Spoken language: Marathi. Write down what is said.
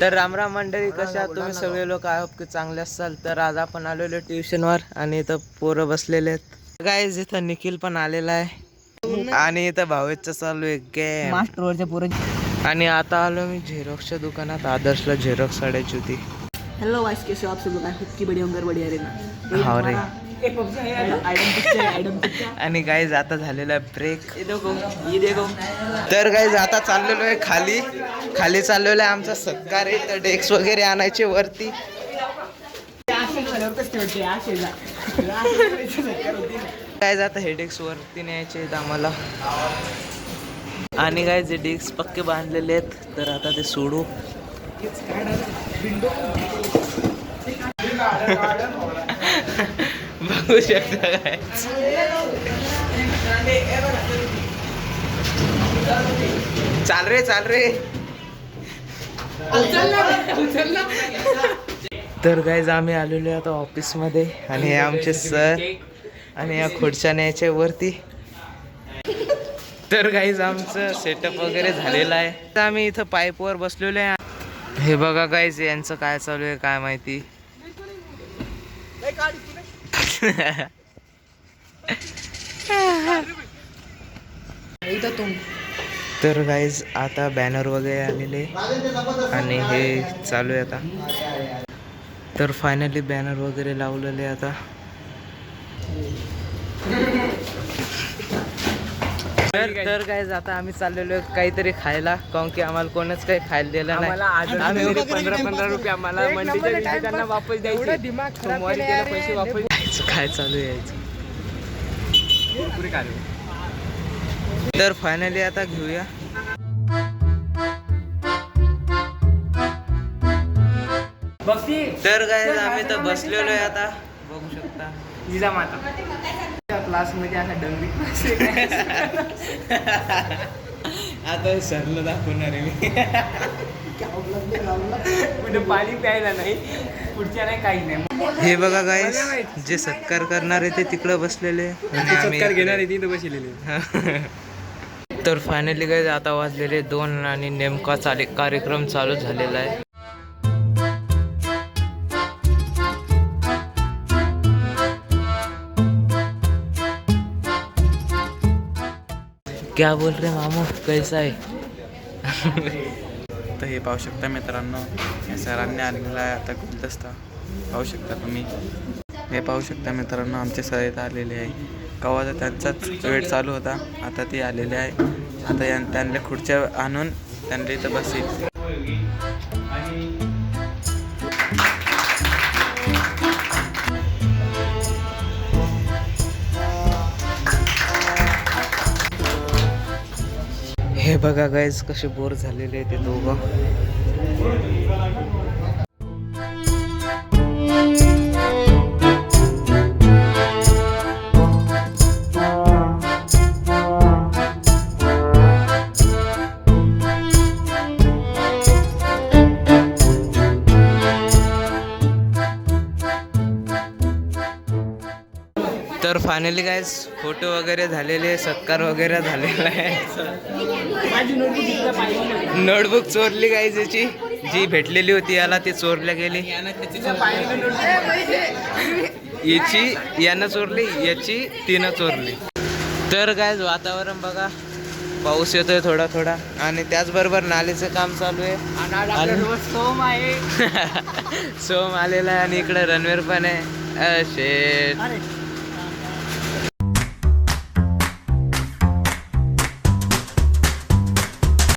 तर रामराम मंडळी कशा तुम्ही? सगळे लोक आहोत की चांगले असाल. तर आज आपण आलेलो ट्युशनवर आणि इथं पोरं बसलेले आहेत. गाईज इथं निखिल पण आलेला आहे. आणि इथं भावेचं चालू आहे गेम मास्टरवरच्या पोरं आणि आता आलो मी झेरॉक्सच्या दुकानात आदर्शला झेरॉक्स काढायची होती. हेलो वाइस कैसे हो आप सब लोग आई होप कि बढ़िया होंगे और बढ़िया रहना हाव रे. आणि गाईज आता झालेला आहे ब्रेक ये देखो ये देखो तर गाईज आता चाललेलो आहे खाली. खाली चाललेलो आहे आमचा सत्कार आहे. तर डेस्क वगैरे आणायचे वरती. काय आता हे डेस्क वरती न्यायचे आहेत आम्हाला. आणि काय जे डेस्क पक्के बांधलेले आहेत. तर आता ते सोडू. बघू शकता काय चाल रे चाल रे. तर गाईज आम्ही आलेलो आता ऑफिसमध्ये आणि हे आमचे सर आणि या खुर्च्या न्यायच्या वरती. तर गाईज आमचं सेटअप वगैरे झालेलं आहे. तर आम्ही इथं पाईपवर बसलेलो आहे. हे बघा गाईज यांचं काय चालू आहे काय माहिती? तर गाईज आता बॅनर वगैरे आलेले आणि हे चालू आहे आता. तर फायनली बॅनर वगैरे लावलेले आता. तर तर काय आता आम्ही चाललेलो काहीतरी खायला. काऊन की आम्हाला कोणच काही खायला दिलं नाही. आम्ही पंधरा पंधरा रुपये आम्हाला मंडीच्या त्यांना वापस द्यायचे. सोमवारी पैसे वापस खायचं काय चालू आहे यायचं तर फायनली आता घेऊया. तर काय आम्ही तर बसलेलो आहे आता. बघू शकता. जिजा माता. क्लासमध्ये असा डंगरी आता सरला दाखवणार आहे मी. म्हणजे पाणी प्यायला नाही. पुढच्या नाही काही नाही. हे बघा गाय जे सत्कार करणार आहे ते तिकडं बसलेले. आणि आम्ही इकडे. तिथं बसलेले. तर फायनली काय आता वाजलेले दोन आणि नेमका चाले कार्यक्रम चालू झालेला आहे. क्या बोल रहे मामू? कैसा आहे तर हे पाहू शकता मित्रांनो. या सरांनी आलेला आहे आता गुलदस्ता. पाहू शकता तुम्ही. हे पाहू शकता मित्रांनो आमचे सर इथं आलेले आहे. कवाचा त्यांचाच वेळ चालू होता. आता ते आलेले आहे. आता यां त्यांना खुर्च्या आणून त्यांना इथं बसेल बघा गाईज कसे बोर झालेले आहेत ते दोघं. तर फायनली काय फोटो वगैरे झालेले सत्कार वगैरे झालेला आहे. नोटबुक चोरली काय त्याची जी भेटलेली होती याला ती चोरल्या गेली. याची यानं चोरली याची तिनं चोरली. तर काय वातावरण बघा. पाऊस येतोय थोडा थोडा. आणि त्याचबरोबर नालीचं काम चालू आहे. सोम आहे सोम आलेला आहे आणि इकडे रनवेर पण आहे. अ, शेट.